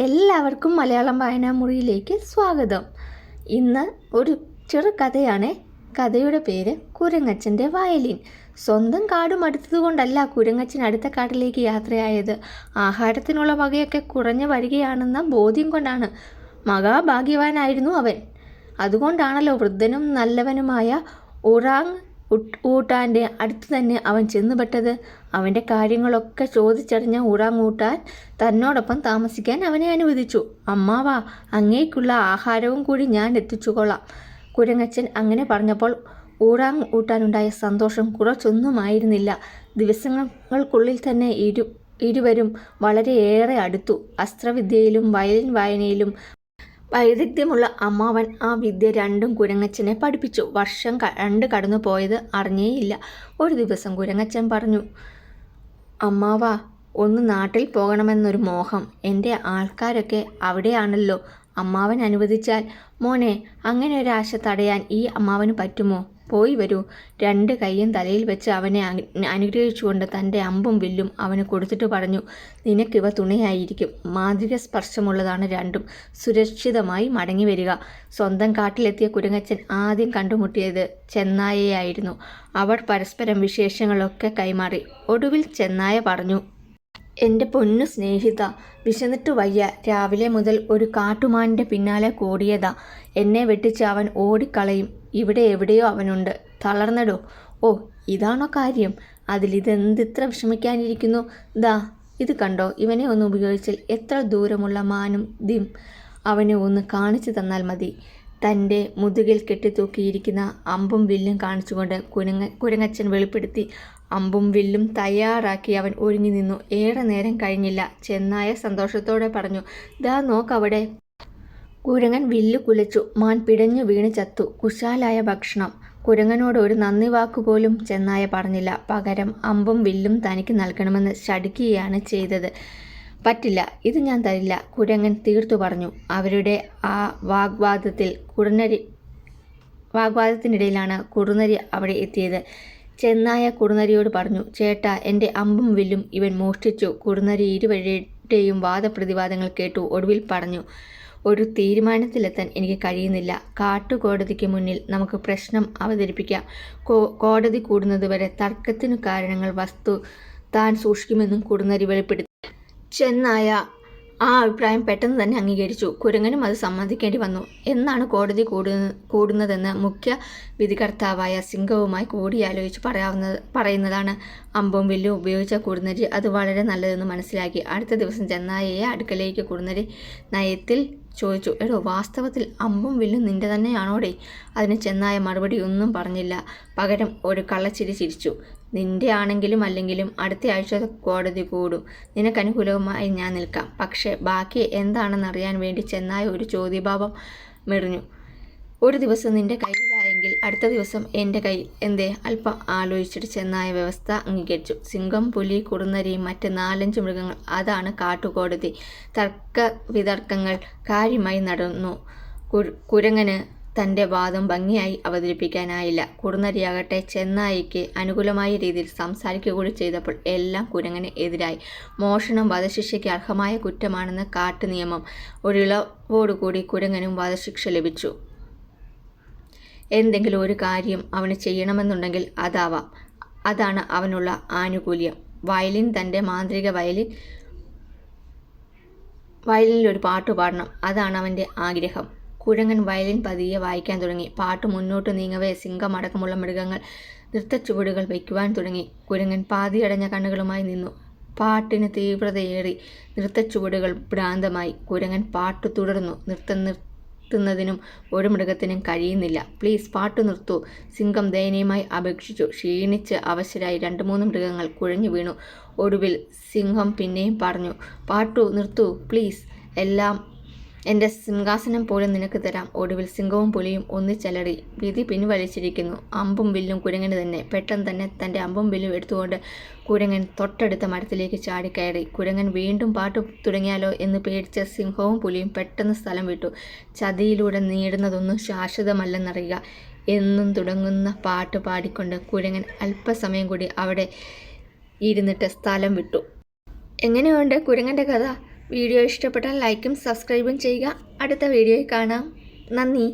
എല്ലാവർക്കും മലയാളം വായനാ മുറിയിലേക്ക് സ്വാഗതം. ഇന്ന് ഒരു ചെറു കഥയാണ്. കഥയുടെ പേര് കുരങ്ങച്ചന്റെ വയലിൻ. സ്വന്തം കാടും അടുത്തതുകൊണ്ടല്ല കുരങ്ങച്ചൻ അടുത്ത കാട്ടിലേക്ക് യാത്രയായത്. ആഹാരത്തിനുള്ള വകയൊക്കെ കുറഞ്ഞു വരികയാണെന്ന ബോധ്യം കൊണ്ടാണ് മഹാഭാഗ്യവാനായിരുന്നു അവൻ. അതുകൊണ്ടാണല്ലോ വൃദ്ധനും നല്ലവനുമായ ഉട്ട് ഊട്ടാന്റെ അടുത്ത് തന്നെ അവൻ ചെന്നുപെട്ടത്. അവന്റെ കാര്യങ്ങളൊക്കെ ചോദിച്ചറിഞ്ഞ ഊടാങ്ങൂട്ടാൻ തന്നോടൊപ്പം താമസിക്കാൻ അവനെ അനുവദിച്ചു. അമ്മാവാ അങ്ങേക്കുള്ള ആഹാരവും കൂടി ഞാൻ എത്തിച്ചുകൊള്ളാം കുരങ്ങച്ചൻ അങ്ങനെ പറഞ്ഞപ്പോൾ ഊടാങ് ഊട്ടാനുണ്ടായ സന്തോഷം കുറച്ചൊന്നുമായിരുന്നില്ല. ദിവസങ്ങൾക്കുള്ളിൽ തന്നെ ഇരു ഇരുവരും വളരെയേറെ അടുത്തു. അസ്ത്രവിദ്യയിലും വയലിൻ വായനയിലും വൈദഗ്ധ്യമുള്ള അമ്മാവൻ ആ വിദ്യ രണ്ടും കുരങ്ങച്ചനെ പഠിപ്പിച്ചു. വർഷം രണ്ട് കടന്നു പോയത് അറിഞ്ഞേയില്ല. ഒരു ദിവസം കുരങ്ങച്ചൻ പറഞ്ഞു അമ്മാവ ഒന്ന് നാട്ടിൽ പോകണമെന്നൊരു മോഹം. എന്റെ ആൾക്കാരൊക്കെ അവിടെയാണല്ലോ. അമ്മാവൻ അനുവദിച്ചാൽ. മോനെ അങ്ങനെ ഒരാശ തടയാൻ ഈ അമ്മാവന് പറ്റുമോ? പോയി വരൂ. രണ്ട് കൈയും തലയിൽ വെച്ച് അവനെ അനുഗ്രഹിച്ചുകൊണ്ട് തന്റെ അമ്പും വില്ലും അവന് കൊടുത്തിട്ട് പറഞ്ഞു നിനക്കിവ തുണയായിരിക്കും. മാന്ത്രിക സ്പർശമുള്ളതാണ് രണ്ടും. സുരക്ഷിതമായി മടങ്ങി വരിക. സ്വന്തം കാട്ടിലെത്തിയ കുരങ്ങച്ചൻ ആദ്യം കണ്ടുമുട്ടിയത് ചെന്നായയായിരുന്നു. അവർ പരസ്പരം വിശേഷങ്ങളൊക്കെ കൈമാറി. ഒടുവിൽ ചെന്നായ പറഞ്ഞു എന്റെ പൊന്നു സ്നേഹിത വിശന്നിട്ട് വയ്യ. രാവിലെ മുതൽ ഒരു കാട്ടുമാനിന്റെ പിന്നാലെ കൂടിയതാ. എന്നെ വെട്ടിച്ച് അവൻ ഓടിക്കളയും. ഇവിടെ എവിടെയോ അവനുണ്ട്. തളർന്നടോ. ഓ ഇതാണോ കാര്യം? അതിലിതെന്തിത്ര വിഷമിക്കാനിരിക്കുന്നു? ദാ ഇത് കണ്ടോ? ഇവനെ ഒന്ന് ഉപയോഗിച്ചാൽ എത്ര ദൂരമുള്ള മാനും ദിം അവനെ ഒന്ന് കാണിച്ചു തന്നാൽ മതി. തന്റെ മുതുകിൽ കെട്ടിത്തൂക്കിയിരിക്കുന്ന അമ്പും വില്ലും കാണിച്ചുകൊണ്ട് കുരങ്ങ കുരങ്ങച്ചൻ വെളിപ്പെടുത്തി അമ്പും വില്ലും തയ്യാറാക്കി അവൻ ഒരുങ്ങി നിന്നു. ഏറെ നേരം കഴിഞ്ഞില്ല. ചെന്നായ സന്തോഷത്തോടെ പറഞ്ഞു ദാ നോക്കവിടെ കുരങ്ങൻ വില്ല് കുലച്ചു. മാൻ പിടഞ്ഞു വീണ് ചത്തു. കുശാലായ ഭക്ഷണം. കുരങ്ങനോട് ഒരു നന്ദി വാക്കുപോലും ചെന്നായ പറഞ്ഞില്ല. പകരം അമ്പും വില്ലും തനിക്ക് നൽകണമെന്ന് ശടിക്കുകയാണ് ചെയ്തത്. പറ്റില്ല ഇത് ഞാൻ തരില്ല കുരങ്ങൻ തീർത്തു പറഞ്ഞു. അവരുടെ ആ വാഗ്വാദത്തിൽ കുറുനരി വാഗ്വാദത്തിനിടയിലാണ് കുറുനരി അവിടെ എത്തിയത്. ചെന്നായ കുറുനരിയോട് പറഞ്ഞു ചേട്ട എന്റെ അമ്പും വില്ലും ഇവൻ മോഷ്ടിച്ചു. കുറുനരി ഇരുവരുടെയും വാദപ്രതിവാദങ്ങൾ കേട്ടു. ഒടുവിൽ പറഞ്ഞു ഒരു തീരുമാനത്തിലെത്താൻ എനിക്ക് കഴിയുന്നില്ല. കാട്ടുകോടതിക്ക് മുന്നിൽ നമുക്ക് പ്രശ്നം അവതരിപ്പിക്കാം. കോടതി കൂടുന്നതുവരെ തർക്കത്തിനു കാരണങ്ങൾ വസ്തു താൻ സൂക്ഷിക്കുമെന്നും കുറുനരി വെളിപ്പെടുത്തി. ചെന്നായ ആ അഭിപ്രായം പെട്ടെന്ന് തന്നെ അംഗീകരിച്ചു. കുരങ്ങനും അത് സമ്മതിക്കേണ്ടി വന്നു. എന്നാണ് കോടതി കൂടു കൂടുന്നതെന്ന് മുഖ്യ വിധികർത്താവായ സിംഗവുമായി കൂടിയാലോചിച്ച് പറയാവുന്നത് പറയുന്നതാണ്. അമ്പും വില്ലും ഉപയോഗിച്ച കുടുന്നരി അത് വളരെ നല്ലതെന്ന് മനസ്സിലാക്കി. അടുത്ത ദിവസം ചെന്നായയെ അടുക്കലേക്ക് കുടുന്നരി നയത്തിൽ ചോദിച്ചു. എടോ വാസ്തവത്തിൽ അമ്പും വില്ലും നിന്റെ തന്നെയാണോടെ? അതിന് ചെന്നായ മറുപടി ഒന്നും പറഞ്ഞില്ല. പകരം ഒരു കള്ളച്ചിരി ചിരിച്ചു. നിന്റെ ആണെങ്കിലും അല്ലെങ്കിലും അടുത്ത ആഴ്ച കോടതി കൂടും. നിനക്കനുകൂലവുമായി ഞാൻ നിൽക്കാം. പക്ഷേ ബാക്കി എന്താണെന്നറിയാൻ വേണ്ടി ചെന്നായ ഒരു ചോദ്യഭാവം മെറിഞ്ഞു. ഒരു ദിവസം നിന്റെ കയ്യിലായെങ്കിൽ അടുത്ത ദിവസം എന്റെ കയ്യിൽ എന്തേ? അല്പം ആലോചിച്ചിട്ട് ചെന്നായ വ്യവസ്ഥ അംഗീകരിച്ചു. സിംഹം പുലി കുറുന്നരിയും മറ്റ് നാലഞ്ച് മൃഗങ്ങൾ. അതാണ് കാട്ടുകോടതി. തർക്ക വിതർക്കങ്ങൾ കാര്യമായി നടന്നു. കുര- കുരങ്ങന് തന്റെ വാദം ഭംഗിയായി അവതരിപ്പിക്കാനായില്ല. കുറുനരിയാകട്ടെ ചെന്നായിക്ക് അനുകൂലമായ രീതിയിൽ സംസാരിക്കുക കൂടി ചെയ്തപ്പോൾ എല്ലാം കുരങ്ങന് എതിരായി. മോഷണം വധശിക്ഷയ്ക്ക് അർഹമായ കുറ്റമാണെന്ന് കാട്ട് നിയമം ഒരിളവോടുകൂടി കുരങ്ങനും വധശിക്ഷ ലഭിച്ചു. എന്തെങ്കിലും ഒരു കാര്യം അവന് ചെയ്യണമെന്നുണ്ടെങ്കിൽ അതാവാം. അതാണ് അവനുള്ള ആനുകൂല്യം. വയലിൻ തന്റെ മാന്ത്രിക വയലിൻ വയലിനിൽ ഒരു പാട്ട് പാടണം. അതാണ് അവന്റെ ആഗ്രഹം. കുരങ്ങൻ വയലിൻ പതിയെ വായിക്കാൻ തുടങ്ങി. പാട്ട് മുന്നോട്ട് നീങ്ങവേ സിംഹം അടക്കമുള്ള മൃഗങ്ങൾ നൃത്തച്ചുവടുകൾ വയ്ക്കുവാൻ തുടങ്ങി. കുരങ്ങൻ പാതിയടഞ്ഞ കണ്ണുകളുമായി നിന്നു. പാട്ടിന് തീവ്രതയേറി നൃത്തച്ചുവടുകൾ ഭ്രാന്തമായി. കുരങ്ങൻ പാട്ട് തുടർന്നു. നൃത്തം നിർത്തുന്നതിനും ഒരു മൃഗത്തിനും കഴിയുന്നില്ല. പ്ലീസ് പാട്ട് നിർത്തു. സിംഹം ദയനീയമായി അപേക്ഷിച്ചു. ക്ഷീണിച്ച് അവശരായി രണ്ട് മൂന്ന് മൃഗങ്ങൾ കുഴഞ്ഞു വീണു. ഒടുവിൽ സിംഹം പിന്നെയും പറഞ്ഞു പാട്ടു നിർത്തു പ്ലീസ്. എല്ലാം എന്റെ സിംഹാസനം പോലും നിനക്ക് തരാം. ഒടുവിൽ സിംഹവും പുലിയും ഒന്നിച്ചലറി. വിധി പിൻവലിച്ചിരിക്കുന്നു. അമ്പും വില്ലും കുരങ്ങന് തന്നെ. പെട്ടെന്ന് തന്നെ തന്റെ അമ്പും വില്ലും എടുത്തുകൊണ്ട് കുരങ്ങൻ തൊട്ടടുത്ത മരത്തിലേക്ക് ചാടിക്കയറി. കുരങ്ങൻ വീണ്ടും പാട്ട് തുടങ്ങിയാലോ എന്ന് പേടിച്ച സിംഹവും പുലിയും പെട്ടെന്ന് സ്ഥലം വിട്ടു. ചതിയിലൂടെ നേടുന്നതൊന്നും ശാശ്വതമല്ലെന്നറിയുക എന്നും തുടങ്ങുന്ന പാട്ട് പാടിക്കൊണ്ട് കുരങ്ങൻ അല്പസമയം കൂടി അവിടെ ഇരുന്നിട്ട് സ്ഥലം വിട്ടു. എങ്ങനെയുണ്ട് കുരങ്ങന്റെ കഥ? വീഡിയോ ഇഷ്ടപ്പെട്ടാൽ ലൈക്കും സബ്സ്ക്രൈബും ചെയ്യുക. അടുത്ത വീഡിയോയിൽ കാണാം. നന്ദി.